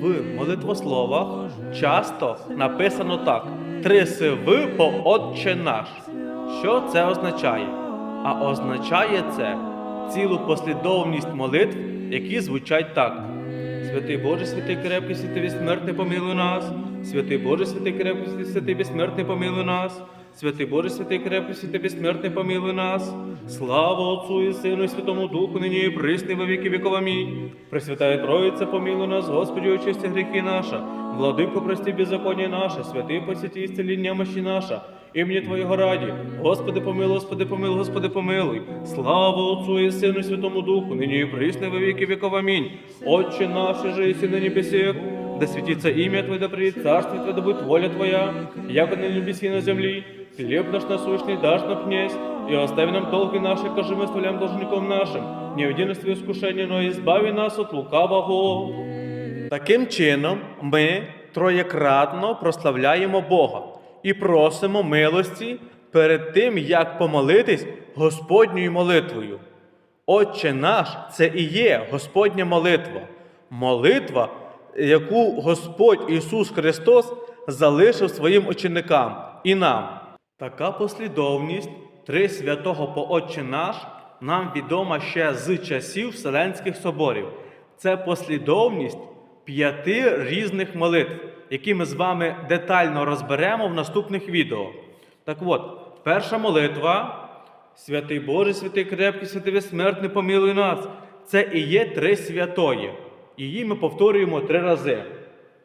В молитвословах часто написано так: три сиви по Отче наш. Що це означає? А означає це цілу послідовність молитв, які звучать так. Святий Боже, святий крепкий, святий безсмертний, помилуй нас. Святий Боже, святий крепкий, святий, безсмертний, помилуй нас. Святий Боже, святий крепкий, святий безсмертний, помилуй нас. Слава Отцу і Сину, і Святому Духу, нині і присни во віки віков. Амінь. Пресвятая Троїця, помилуй нас, Господи, очисти гріхи наша. Владико, прости беззаконня наше, святий посіті ісцеління мощі наша. Імені Твоєго раді, Господи, помилуй, Господи, помилуй, Господи, помилуй. Слава Отцу і Сину, і Святому Духу, нині і присни во віки віков. Амінь. Отче наш, же и на небесах, да святится имя Твое, да придет царство Твое, да будет воля Твоя, яко на небеси и на земли. Хлеб наш насущный дашь нам князь, и остави нам долги наши, кожи мы оставляем должником нашим. Не введи нас в искушение, но избави нас от лукавого. Таким чином, ми троєкратно прославляємо Бога і просимо милості перед тим, як помолитись Господньою молитвою. Отче наш це і є Господня молитва. Молитва, яку Господь Ісус Христос залишив своїм ученикам і нам. Така послідовність Три святого по Отче наш нам відома ще з часів Вселенських соборів. Це послідовність п'яти різних молитв, які ми з вами детально розберемо в наступних відео. Так от, перша молитва Святий Боже, святий крепкий, святий безсмертний, помилуй нас. Це і є три святої. Її ми повторюємо три рази.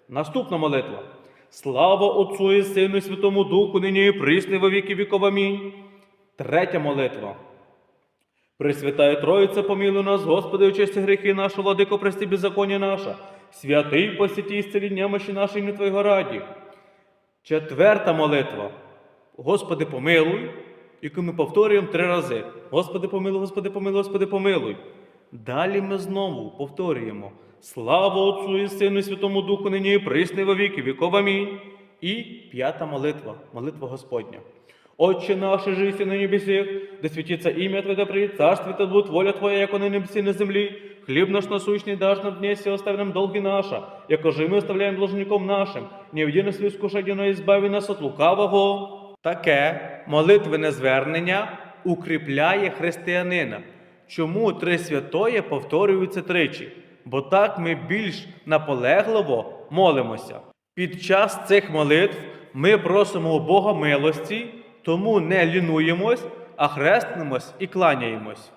Наступна молитва. Слава Отцу і Сину і Святому Духу, нині і присни во віки віков. Амінь. Третя молитва. Пресвятая Троїця, помилуй нас, Господи, очисти гріхи наші, владико, прости беззаконня наша. Святий посіті ісцеління мощі нашої ім'я Твоєго раді. Четверта молитва. Господи, помилуй, яку ми повторюємо три рази. Господи, помилуй, Господи, помилуй, Господи, помилуй. Далі ми знову повторюємо. Слава Отцу і Сину і Святому Духу, нині і присни во віки, віков. Амінь. І п'ята молитва, молитва Господня. Отче наш, жиси на небесах, да святится имя Твое, да придет царствие Твое, будет воля Твоя, яко на небеси на земли. Хлеб наш насущный дашь нам днесь, и остави нам долги наши, яко же мы должником нашим. Не введи нас в искушение, но избави нас от лукавого. Таке молитвене звернення укріпляє християнина. Чому три святоє повторюються тричі? Бо так ми більш наполегливо молимося. Під час цих молитв ми просимо у Бога милості, тому не лінуємось, а хрестимось і кланяємось.